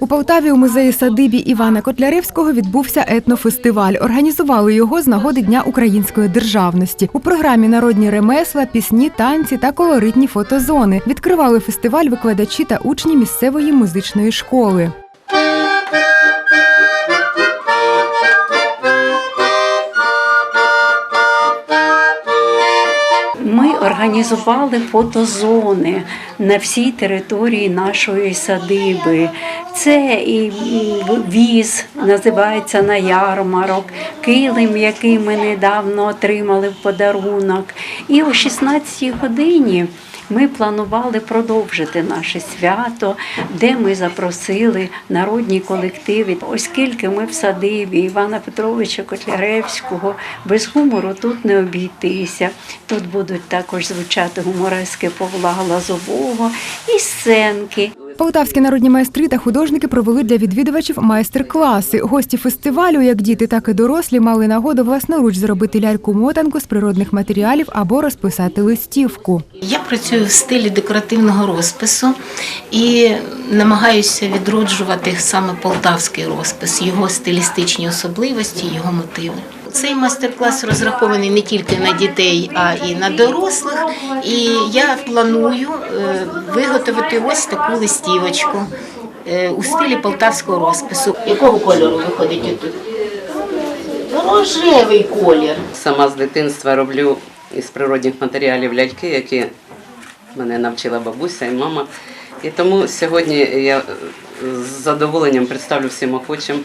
У Полтаві у музеї садибі Івана Котляревського відбувся етнофестиваль. Організували його з нагоди Дня української державності. У програмі народні ремесла, пісні, танці та колоритні фотозони. Відкривали фестиваль викладачі та учні місцевої музичної школи. Організували фотозони на всій території нашої садиби. Це і віз називається на ярмарок, килим, який ми недавно отримали в подарунок. І о 16 годині. Ми планували продовжити наше свято, де ми запросили народні колективи. Оскільки ми в садибі Івана Петровича Котляревського, без гумору тут не обійтися. Тут будуть також звучати гуморески Павла Глазового і сценки. Полтавські народні майстри та художники провели для відвідувачів майстер-класи. Гості фестивалю, як діти, так і дорослі, мали нагоду власноруч зробити ляльку-мотанку з природних матеріалів або розписати листівку. Я працюю в стилі декоративного розпису і намагаюся відроджувати саме полтавський розпис, його стилістичні особливості, його мотиви. Цей майстер-клас розрахований не тільки на дітей, а і на дорослих. І я планую е, виготовити ось таку листівочку е, у стилі полтавського розпису. Якого кольору виходить тут? Рожевий колір. Сама з дитинства роблю із природних матеріалів ляльки, які мене навчила бабуся і мама. І тому сьогодні я з задоволенням представлю всім охочим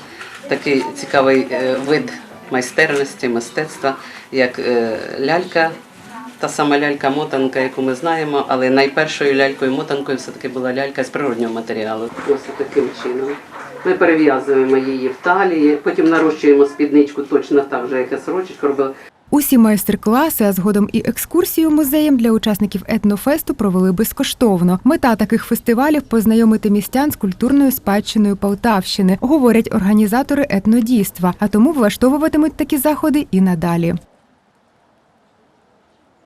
такий цікавий е, вид майстерності, мистецтва, як е, лялька. Та сама лялька-мотанка, яку ми знаємо, але найпершою лялькою-мотанкою все-таки була лялька з природнього матеріалу. Ось таким чином. Ми перев'язуємо її в талії, потім нарощуємо спідничку точно так же, як я сорочечку робили. Усі майстер-класи, а згодом і екскурсію музеєм для учасників етнофесту провели безкоштовно. Мета таких фестивалів познайомити містян з культурною спадщиною Полтавщини, говорять організатори етнодійства, а тому влаштовуватимуть такі заходи і надалі.